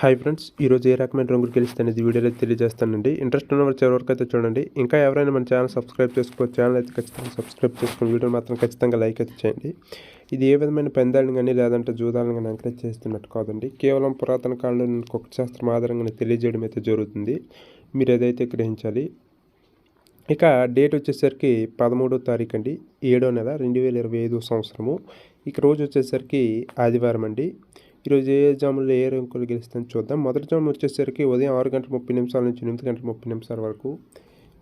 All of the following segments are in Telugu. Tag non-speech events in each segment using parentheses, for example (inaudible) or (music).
హాయ్ ఫ్రెండ్స్ ఈరోజు ఏ రకమైన రంగులు గెలుస్తానేది వీడియోలో తెలియజేస్తానండి. ఇంట్రెస్ట్ ఉన్న వాళ్ళు చివరి వరకు అయితే చూడండి. ఇంకా ఎవరైనా మన ఛానల్ సబ్స్క్రైబ్ చేసుకో ఛానల్ అయితే ఖచ్చితంగా సబ్స్క్రైబ్ చేసుకుని వీడియో మాత్రం ఖచ్చితంగా లైక్ అయితే చేయండి. ఇది ఏ విధమైన పెందాలను కానీ లేదంటే జూదాలను కానీ ఎంకరేజ్ చేస్తున్నట్టు కాదండి. కేవలం పురాతన కాలంలో కుక్క శాస్త్రం ఆధారంగా తెలియజేయడం అయితే జరుగుతుంది. మీరు ఏదైతే గ్రహించాలి. ఇక డేట్ వచ్చేసరికి పదమూడో తారీఖు అండి. ఏడో నెల రెండు వేల ఇరవై ఐదో సంవత్సరము. ఇక రోజు వచ్చేసరికి ఆదివారం అండి. ఈరోజు ఏ జాములు ఏ రంకులు గెలుస్తాయని చూద్దాం. మొదటి జాము వచ్చేసరికి ఉదయం ఆరు గంటల ముప్పై నిమిషాల నుంచి ఎనిమిది గంటల ముప్పై నిమిషాల వరకు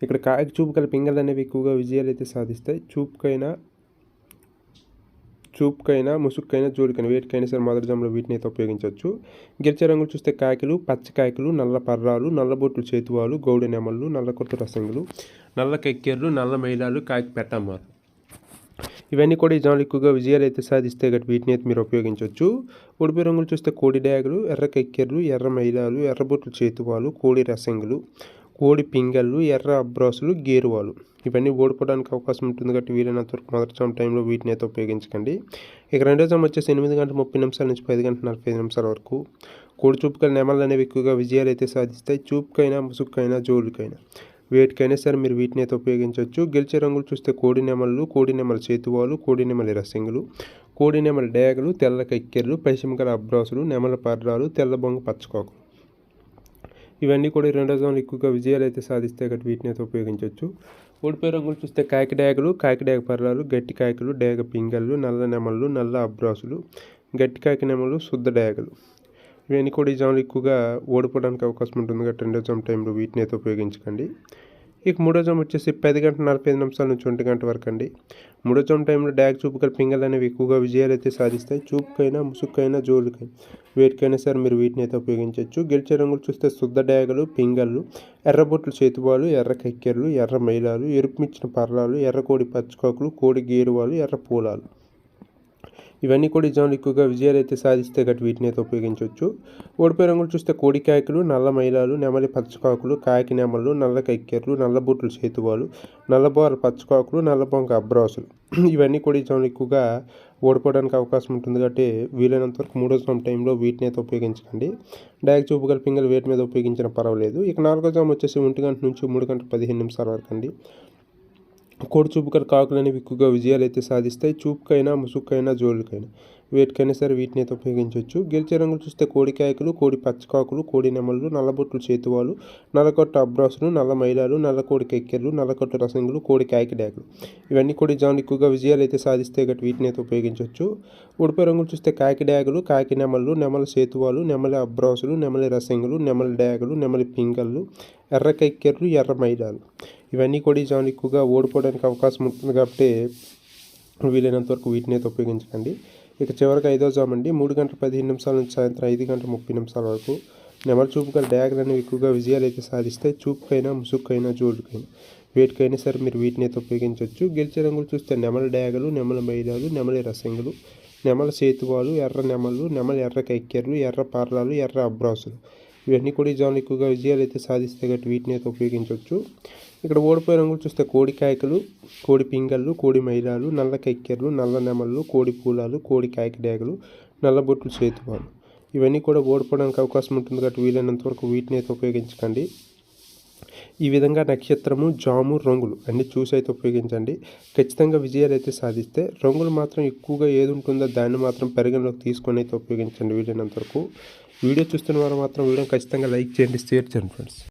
ఇక్కడ కాయకు చూపు గల పింగళ్ళు అనేవి ఎక్కువగా విజయాలు అయితే సాధిస్తాయి. చూపుకైనా చూపుకైనా ముసుక్కైనా జోడికైనా వేటికైనా సరే మొదటి జాములో వీటిని అయితే ఉపయోగించవచ్చు. గిరిచే రంగులు చూస్తే కాయకులు పచ్చకాయకులు నల్ల పర్రాలు నల్ల బొట్లు చేతువాలు గౌడ నెమళ్ళు నల్ల కొత్త రసంగులు నల్ల కెక్కెర్లు నల్ల మైలాలు కాయకు పెట్టమ్మారు ఇవన్నీ కూడా ఈ జాములు ఎక్కువగా విజయాలు అయితే సాధిస్తే గట్టి వీటిని అయితే మీరు ఉపయోగించవచ్చు ఉడిపి రంగులు చూస్తే కోడి డ్యాగులు ఎర్ర కెక్కెర్లు ఎర్ర మైలాలు ఎర్రబొట్లు చేతువాలు కోడి రసంగులు కోడి పింగళ్ళు ఎర్ర అబ్రాసులు గేరువాలు. ఇవన్నీ ఓడిపోవడానికి అవకాశం ఉంటుంది కాబట్టి వీలైనంత వరకు మొదటి సమ టైంలో వీటిని అయితే ఉపయోగించకండి. ఇక రెండో సమ వచ్చేసి ఎనిమిది గంటల ముప్పై నిమిషాల నుంచి పది గంటల నలభై నిమిషాల వరకు కోడి చూపుకల నెమలు అనేవి ఎక్కువగా విజయాలు అయితే సాధిస్తాయి. చూపుకైనా ముసుగుకైనా జోలుకైనా. వేటికైనా సరే మీరు వీటిని అయితే ఉపయోగించవచ్చు. గెలిచే రంగులు చూస్తే కోడి నెమళ్ళు కోడి నెమల చేతువాలు కోడి నెమలి రసింగులు కోడి నెమల డేగలు తెల్ల కక్కెర్లు పశ్చిమగల అబ్రాసులు నెమల పర్రాలు తెల్ల పచ్చకోకలు. ఇవన్నీ కూడా రెండో జోన్లు ఎక్కువగా విజయాలు అయితే సాధిస్తే కాబట్టి వీటిని అయితే ఉపయోగించవచ్చు. ఓడిపోయే రంగులు చూస్తే కాకిడాగలు కాకిడాగ పర్రాలు గట్టి కాయకులు డేగ పింగళ్ళు నల్ల నెమళ్ళు నల్ల అబ్రాసులు గట్టి కాకి నెమలు శుద్ధ డేగలు. ఇవన్నీ కూడా జాములు ఎక్కువగా ఓడిపోవడానికి అవకాశం ఉంటుంది కాబట్టి రెండో జామ్ టైంలో వీటిని అయితే ఉపయోగించకండి. ఇక మూడో జామ్ వచ్చేసి పది గంటల నలభై ఐదు నిమిషాల నుంచి ఒంటి గంట వరకు అండి. మూడో జామ్ టైంలో డ్యాగ్ చూపుకల పింగల్ అనేవి ఎక్కువగా విజయాలు అయితే సాధిస్తాయి. చూపుకైనా ముసుక్కైనా జోలుకైనా వేటికైనా సరే మీరు వీటిని అయితే ఉపయోగించవచ్చు. గెలిచే రంగులు చూస్తే శుద్ధ డ్యాగలు పింగళ్ళు ఎర్రబొట్లు చేతువాలు ఎర్ర కక్కెర్లు ఎర్ర మైలాలు ఎరుపుమిచ్చిన పర్లాలు ఎర్ర కోడి పచ్చికాకులు కోడి గేరువాలు ఎర్ర పూలాలు. ఇవన్నీ కూడా ఈ ఎక్కువగా విజయాలు అయితే సాధిస్తే గట్టి వీటిని అయితే ఉపయోగించవచ్చు. ఓడిపోయే రంగులు చూస్తే కోడి కాయకులు నల్ల మైలాలు నెమలి పచ్చకాకులు కాయకి నెమలు నల్ల కక్కెర్లు నల్ల బూట్లు చేతువాలు నల్లబోర పచ్చకాకులు నల్ల బొంక అబ్రాసులు. (clears throat) ఇవన్నీ కూడా ఈ ఎక్కువగా ఓడిపోవడానికి అవకాశం ఉంటుంది కాబట్టి వీలైనంత వరకు మూడో జామ్ టైంలో వీటిని అయితే ఉపయోగించకండి. డైరెక్ట్ చూపు గల పింగల్ వేటి మీద ఉపయోగించిన పర్వాలేదు. ఇక నాలుగో జామ్ వచ్చేసి ఒంటి గంట నుంచి మూడు గంటల పదిహేను నిమిషాల వరకు అండి. కోడి చూపుకర కాకులు అనేవి ఎక్కువగా విజయాలు అయితే సాధిస్తాయి. చూపుకైనా ముసుగుకైనా జోలుకైనా వేటికైనా సరే వీటిని అయితే ఉపయోగించవచ్చు. గెలిచే రంగులు చూస్తే కోడికాయకులు కోడి పచ్చకాకులు కోడి నెమళ్ళు నల్లబొట్లు చేతువాలు నల్లకొట్ట అబ్రాసులు నల్ల మైలాలు నల్ల కోడి కెక్కెర్లు నల్లకొట్ట రసంగులు కోడి కాయకి ఇవన్నీ కూడా జాన్ ఎక్కువగా విజయాలు అయితే సాధిస్తే గట్టి వీటిని అయితే ఉపయోగించవచ్చు. ఉడిపే రంగులు చూస్తే కాకి డాగులు కాకి నెమళ్ళు నెమల సేతువాలు నెమలి అబ్రాసులు నెమలి రసంగులు నెమలి డాగులు నెమలి పింగళ్ళు ఎర్ర కెక్కెర్లు ఎర్ర మైలాలు. ఇవన్నీ కూడా ఈ జాన్ ఎక్కువగా ఓడిపోవడానికి అవకాశం ఉంటుంది కాబట్టి వీలైనంత వరకు వీటిని అయితే ఉపయోగించకండి. ఇక చివరికి ఐదో జామ్ అండి. మూడు గంటల పదిహేను నిమిషాల నుంచి సాయంత్రం ఐదు గంటల ముప్పై నిమిషాల వరకు నెమల చూపుగా డ్యాగర్ అనేవి ఎక్కువగా విజయాలు అయితే సాధిస్తాయి చూపుకైనా ముసుగుకైనా జోడుకైనా వేటికైనా సరే మీరు వీటిని అయితే ఉపయోగించవచ్చు. గెలిచే రంగులు చూస్తే నెమల డ్యాగలు నెమల మైలాలు నెమలి రసంగులు నెమల సేతువాలు ఎర్ర నెమలు నెమల ఎర్ర కైక్కెర్లు ఎర్ర పార్లాలు ఎర్ర అబ్రాసులు. ఇవన్నీ కూడా ఈ జాన్లు ఎక్కువగా విజయాలు అయితే సాధిస్తే గట్టి వీటిని అయితే ఉపయోగించవచ్చు. ఇక్కడ ఓడిపోయే రంగులు చూస్తే కోడి కాయకలు కోడి పింగళ్ళు కోడి మైలాలు నల్ల కెక్కెర్లు నల్ల నెమళ్ళు కోడి పూలాలు కోడి కాయక డేగలు నల్ల బొట్లు చేతువాలు ఇవన్నీ కూడా ఓడిపోవడానికి అవకాశం ఉంటుంది కాబట్టి వీలైనంత వరకు వీటిని అయితే ఉపయోగించకండి. ఈ విధంగా నక్షత్రము జాము రంగులు అన్ని చూసి అయితే ఉపయోగించండి. ఖచ్చితంగా విజయాలు అయితే సాధిస్తే రంగులు మాత్రం ఎక్కువగా ఏది ఉంటుందో దాన్ని మాత్రం పరిగణలోకి తీసుకొని అయితే ఉపయోగించండి వీలైనంత వరకు. వీడియో చూస్తున్న వారు మాత్రం వీడియో ఖచ్చితంగా లైక్ చేయండి షేర్ చేయండి ఫ్రెండ్స్.